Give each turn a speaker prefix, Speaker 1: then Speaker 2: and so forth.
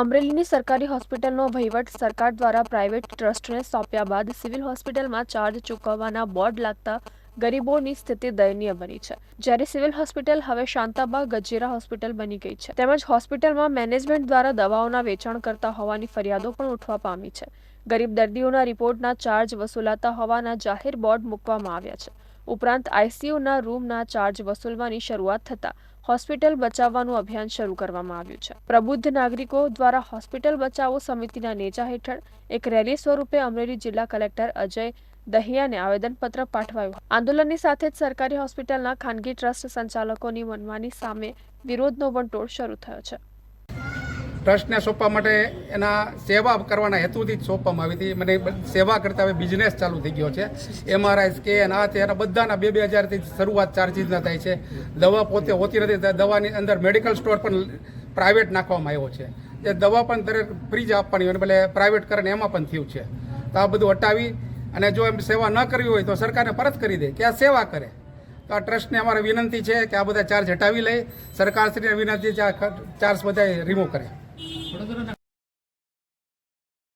Speaker 1: અમરેલીની સરકારી હોસ્પિટલનો વહીવટ સરકાર દ્વારા પ્રાઇવેટ ટ્રસ્ટને સોંપ્યા બાદ સિવિલ હોસ્પિટલમાં ચાર્જ ચૂકવવાના બોર્ડ લાગતા ગરીબોની સ્થિતિ દયનીય બની છે. જ્યારે સિવિલ હોસ્પિટલ હવે શાંતાબા ગજેરા હોસ્પિટલ બની ગઈ છે. તેમજ હોસ્પિટલમાં મેનેજમેન્ટ દ્વારા દવાઓના વેચાણ કરતા હોવાની ફરિયાદો પણ ઉઠવા પામી છે. ગરીબ દર્દીઓના રિપોર્ટના ચાર્જ વસૂલાતા હોવાના જાહેર બોર્ડ મૂકવામાં આવ્યા છે. ઉપરાંત આઈસીયુના રૂમના ચાર્જ વસૂલવાની શરૂઆત થતાં હોસ્પિટલ બચાવવાનું અભિયાન શરૂ કરવામાં આવ્યું છે. પ્રબુદ્ધ નાગરિકો દ્વારા હોસ્પિટલ બચાવો સમિતિના નેજા હેઠળ એક રેલી સ્વરૂપે અમરેલી જિલ્લા કલેક્ટર અજય દહિયાને આવેદનપત્ર પાઠવાયું આંદોલનની સાથે જ સરકારી હોસ્પિટલના ખાનગી ટ્રસ્ટ સંચાલકોની મનમાની સામે વિરોધનો વંટોળ શરૂ થયો છે.
Speaker 2: ટ્રસ્ટને સોંપવા માટે એના સેવા કરવાના હેતુથી જ સોંપવામાં આવી હતી. મને સેવા કરતા હવે બિઝનેસ ચાલુ થઈ ગયો છે. એમઆરઆઈ સ્કેન આ તે બધાના બે બે હજારથી શરૂઆત ચાર્જીસના થાય છે. દવા પોતે હોતી નથી દવાની અંદર મેડિકલ સ્ટોર પણ પ્રાઇવેટ નાખવામાં આવ્યો છે. એ દવા પણ દરેક ફ્રી જ આપવાની હોય, ભલે પ્રાઇવેટ કરે એમાં પણ થયું છે. તો આ બધું હટાવી અને જો એમ સેવા ન કરવી હોય તો સરકારને પરત કરી દે કે આ સેવા કરે. તો આ ટ્રસ્ટને અમારે વિનંતી છે કે આ બધા ચાર્જ હટાવી લે. સરકારશ્રીને વિનંતી છે આ ચાર્જ બધા રિમૂવ કરે. brother